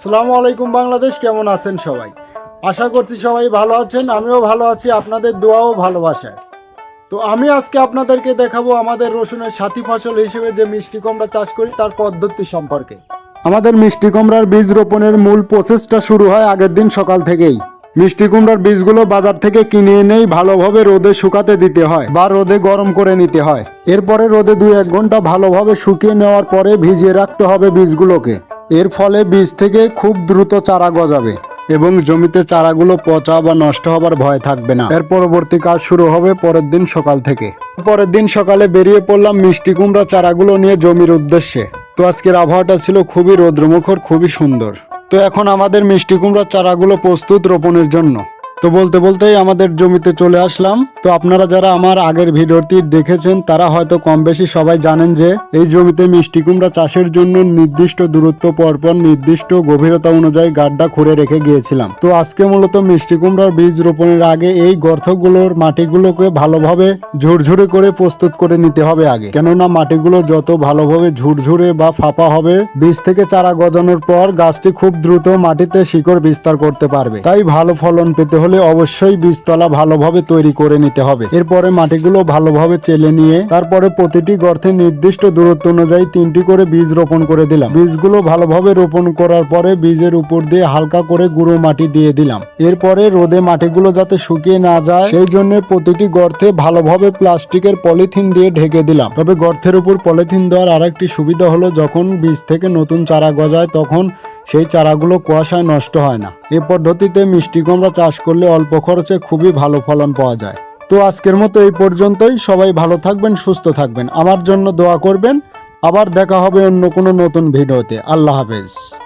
সালামু আলাইকুম বাংলাদেশ, কেমন আছেন সবাই? আশা করছি সবাই ভালো আছেন, আমিও ভালো আছি, আপনাদের দোয়াও ভালোবাসায়। তো আমি আজকে আপনাদেরকে দেখাবো আমাদের রসুনের সাথী ফসল হিসেবে যে মিষ্টি কুমড়া চাষ করি, তার পদ্ধতি সম্পর্কে। আমাদের মিষ্টি কুমড়ার বীজ রোপণের মূল প্রসেসটা শুরু হয় আগের দিন সকাল থেকেই। মিষ্টি কুমড়ার বীজগুলো বাজার থেকে কিনে এনেই ভালোভাবে রোদে শুকাতে দিতে হয় বা রোদে গরম করে নিতে হয়। এরপরে রোদে দুই এক ঘণ্টা ভালোভাবে শুকিয়ে নেওয়ার পরে ভিজিয়ে রাখতে হবে বীজগুলোকে। এর ফলে বীজ থেকে খুব দ্রুত চারা গজাবে এবং জমিতে চারাগুলো পচা বা নষ্ট হবার ভয় থাকবে না। এর পরবর্তী কাজ শুরু হবে পরের দিন সকাল থেকে। পরের দিন সকালে বেরিয়ে পড়লাম মিষ্টি কুমড়া চারাগুলো নিয়ে জমির উদ্দেশ্যে। তো আজকের আবহাওয়াটা ছিল খুবই রৌদ্রমুখর, খুবই সুন্দর। তো এখন আমাদের মিষ্টি কুমড়ার চারাগুলো প্রস্তুত রোপণের জন্য। তো বলতে বলতেই আমাদের জমিতে চলে আসলাম। তো আপনারা যারা আমার আগের ভিডিওটি দেখেছেন, তারা হয়তো কম বেশি সবাই জানেন যে, এই জমিতে মিষ্টি কুমড়া চাষের জন্য নির্দিষ্ট দূরত্ব, পরপর নির্দিষ্ট গভীরতা অনুযায়ী গাড্ডা খুঁড়ে রেখে গিয়েছিলাম। তো আজকে মূলত মিষ্টি কুমড়ার বীজ রোপণের আগে এই গর্তগুলোর মাটিগুলোকে ভালোভাবে ঝুরঝুরে করে প্রস্তুত করে নিতে হবে আগে। কেননা মাটিগুলো যত ভালোভাবে ঝুরঝুরে বা ফাঁপা হবে, বীজ থেকে চারা গজানোর পর গাছটি খুব দ্রুত মাটিতে শিকড় বিস্তার করতে পারবে। তাই ভালো ফলন পেতে হলে অবশ্যই বীজতলা ভালোভাবে তৈরি করে নিতে হবে। এরপরে মাটিগুলো ভালোভাবে চেলে নিয়ে তারপরে প্রতিটি গর্তে নির্দিষ্ট দূরত্ব অনুযায়ী তিনটি করে বীজ রোপণ করে দিলাম। বীজগুলো ভালোভাবে রোপণ করার পরে বীজের উপর দিয়ে হালকা করে গুঁড়ো মাটি দিয়ে দিলাম। এরপরে রোদে মাটিগুলো যাতে শুকিয়ে না যায়, সেই জন্য প্রতিটি গর্তে ভালোভাবে প্লাস্টিকের পলিথিন দিয়ে ঢেকে দিলাম। তবে গর্তের উপর পলিথিন দেওয়ার আরেকটি সুবিধা হলো, যখন বীজ থেকে নতুন চারা গজায়, তখন সেই চারাগুলো কুয়াশায় নষ্ট হয় না। এ পদ্ধতিতে মিষ্টি কুমড়া চাষ করলে অল্প খরচে খুবই ভালো ফলন পাওয়া যায়। তো আজকের মতো এই পর্যন্তই। সবাই ভালো থাকবেন, সুস্থ থাকবেন। আমার জন্য দোয়া করবেন। আবার দেখা হবে অন্য কোনো নতুন ভিডিওতে। আল্লাহ হাফেজ।